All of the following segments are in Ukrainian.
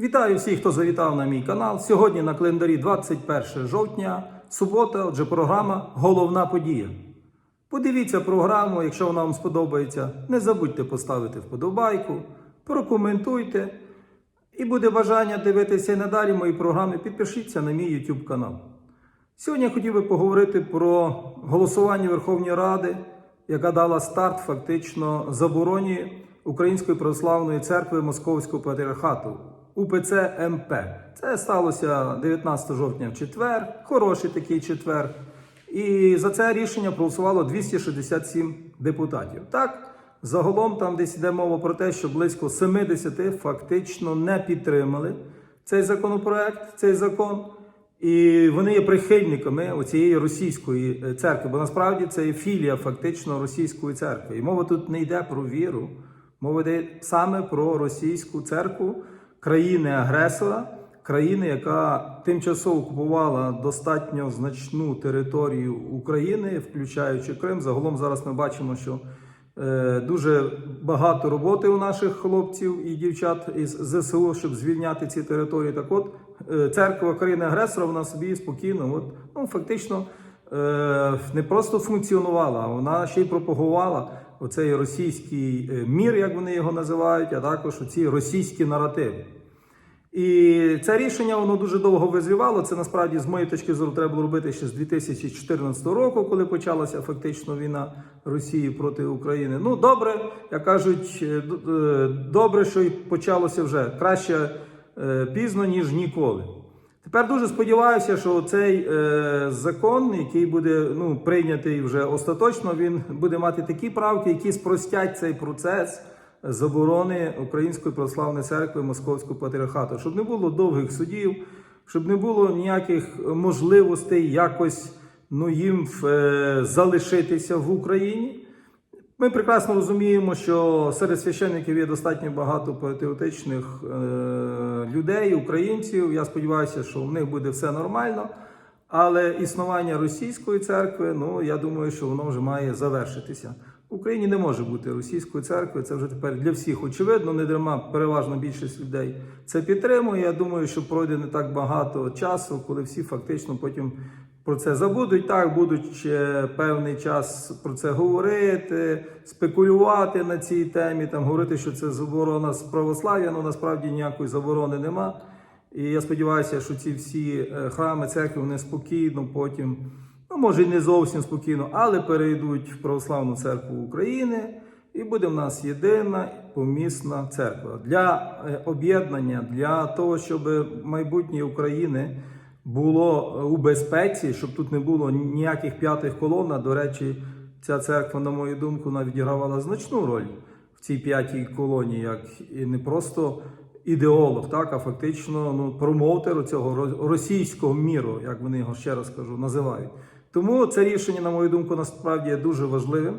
Вітаю всіх, хто завітав на мій канал. Сьогодні на календарі 21 жовтня, субота, отже, програма Головна подія. Подивіться програму, якщо вона вам сподобається. Не забудьте поставити вподобайку, прокоментуйте. І буде бажання дивитися і надалі мої програми, підпишіться на мій YouTube канал. Сьогодні я хотів би поговорити про голосування Верховної Ради, яка дала старт фактично забороні Української православної церкви Московського патріархату УПЦ МП. Це сталося 19 жовтня в четвер, хороший такий четвер. І за це рішення проголосувало 267 депутатів. Так, загалом там десь йде мова про те, що близько 70 фактично не підтримали цей законопроект, цей закон. І вони є прихильниками оцієї російської е, церкви, бо насправді це є філія фактично російської церкви. І мова тут не йде про віру, мова йде саме про російську церкву країни-агресора, країни, яка тимчасово окупувала достатньо значну територію України, включаючи Крим. Загалом зараз ми бачимо, що Е, Дуже багато роботи у наших хлопців і дівчат із ЗСУ, щоб звільняти ці території. Так от е, церква країни агресора вона собі спокійно, от, ну фактично е, не просто функціонувала, вона ще й пропагувала оцей російський е, мір, як вони його називають, а також оці російські наративи. І це рішення воно дуже довго визрівало. Це насправді, з моєї точки зору, треба було робити ще з 2014 року, коли почалася фактично війна Росії проти України. Ну добре, як кажуть, е, е, добре, що й почалося вже краще пізно ніж ніколи. Тепер дуже сподіваюся, що цей е, закон, який буде ну, прийнятий вже остаточно, він буде мати такі правки, які спростять цей процес заборони Української православної церкви Московського патріархату, щоб не було довгих судів, щоб не було ніяких можливостей якось ну, їм е, залишитися в Україні. Ми прекрасно розуміємо, що серед священників є достатньо багато патріотичних е, людей, українців. Я сподіваюся, що в них буде все нормально. Але існування російської церкви, ну я думаю, що воно вже має завершитися. В Україні не може бути російської церкви. Це вже тепер для всіх очевидно. Не дарма переважна більшість людей це підтримує. Я думаю, що пройде не так багато часу, коли всі фактично потім про це забудуть. Так будуть ще певний час про це говорити, спекулювати на цій темі, там говорити, що це заборона з православ'я. Ну насправді ніякої заборони нема. І я сподіваюся, що ці всі е, храми церкви вони спокійно потім, ну може і не зовсім спокійно, але перейдуть в православну церкву України. І буде в нас єдина помісна церква для е, об'єднання, для того, щоб майбутнє України було е, у безпеці, щоб тут не було ніяких п'ятих колон. А, До речі, ця церква, на мою думку, вона відігравала значну роль в цій п'ятій колоні, як і не просто ідеолог, так, а фактично ну, промоутер цього російського міру, як вони його ще раз кажу, називають. Тому це рішення, на мою думку, насправді є дуже важливим.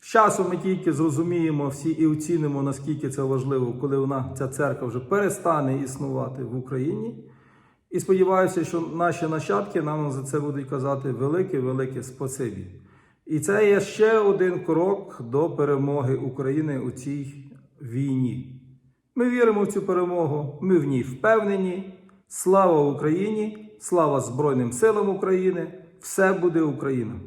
З часом ми тільки зрозуміємо всі і оцінимо, наскільки це важливо, коли вона ця церква вже перестане існувати в Україні. І сподіваюся, що наші нащадки нам за це будуть казати велике-велике спасибі. І це є ще один крок до перемоги України у цій війні. Ми віримо в цю перемогу, ми в ній впевнені. Слава Україні! Слава Збройним силам України! Все буде Україна!